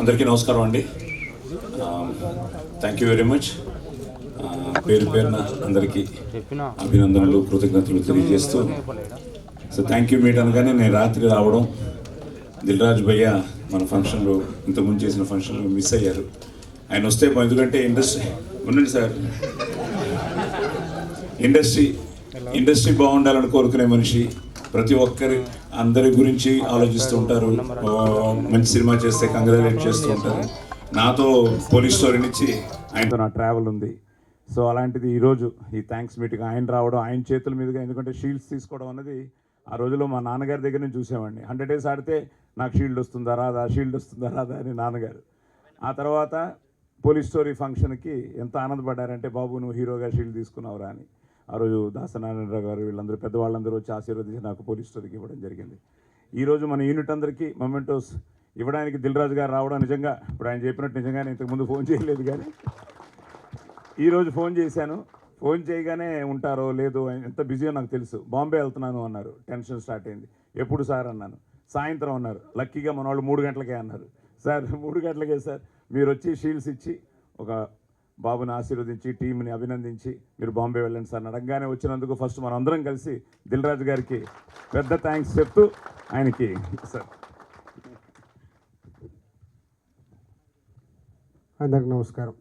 అందరికీ నమస్కారం అండి. థ్యాంక్ యూ వెరీ మచ్ పేరు పేరున అందరికీ అభినందనలు కృతజ్ఞతలు తెలియజేస్తూ. సో థ్యాంక్ యూ మీట్ అనగానే నేను రాత్రి రావడం. దిల్రాజ్ భయ్య మన ఫంక్షన్లో ఇంతకుముందు చేసిన ఫంక్షన్లో మిస్ అయ్యారు. ఆయన వస్తే ఎందుకంటే ఇండస్ట్రీ ఉండండి సార్. ఇండస్ట్రీ ఇండస్ట్రీ బాగుండాలని కోరుకునే మనిషి ప్రతి ఒక్కరి అందరి గురించి ఆలోచిస్తూ ఉంటారు. మంచి సినిమా చేస్తే కంగ్రాచులేట్ చేస్తూ ఉంటారు. నాతో పోలీస్ స్టోరీ నుంచి ఆయనతో నా ట్రావెల్ ఉంది. సో అలాంటిది ఈరోజు ఈ థ్యాంక్స్ మీటింగ్ ఆయన రావడం ఆయన చేతుల మీదుగా ఎందుకంటే షీల్డ్స్ తీసుకోవడం అన్నది ఆ రోజులో మా నాన్నగారి దగ్గర నుంచి చూసామండి హండ్రెడ్ డేస్ ఆడితే నాకు షీల్డ్ వస్తుందా రాదా షీల్డ్ వస్తుందా రాదా అని నాన్నగారు. ఆ తర్వాత పోలీస్ స్టోరీ ఫంక్షన్కి ఎంత ఆనందపడ్డారంటే బాబు నువ్వు హీరోగా షీల్డ్ తీసుకున్నావురా అని. ఆ రోజు దాసనారాయణరావు గారు వీళ్ళందరూ పెద్దవాళ్ళందరూ వచ్చి ఆశీర్వదించి నాకు పోలీస్ స్టోర్కి ఇవ్వడం జరిగింది. ఈరోజు మన యూనిట్ అందరికీ మొమెంటోస్ ఇవ్వడానికి దిల్ రాజు గారు రావడం నిజంగా ఇప్పుడు ఆయన చెప్పినట్టు నిజంగానే ఇంతకుముందు ఫోన్ చేయలేదు కానీ ఈరోజు ఫోన్ చేశాను. ఫోన్ చేయగానే ఉంటారో లేదో ఎంత బిజీయో నాకు తెలుసు. బాంబే వెళ్తున్నాను అన్నారు. టెన్షన్ స్టార్ట్ అయింది. ఎప్పుడు సార్ అన్నాను. సాయంత్రం అన్నారు. లక్కీగా మన వాళ్ళు మూడు గంటలకే అన్నారు. సార్ మూడు గంటలకే సార్. మీరు వచ్చి షీల్డ్స్ ఇచ్చి ఒక బాబుని ఆశీర్వదించి టీంని అభినందించి మీరు బాంబే వెళ్ళండి సార్ అడగగానే వచ్చినందుకు ఫస్ట్ మనం అందరం కలిసి దిల్ రాజు గారికి పెద్ద థ్యాంక్స్ చెప్తూ ఆయనకి సార్. అందరికి నమస్కారం.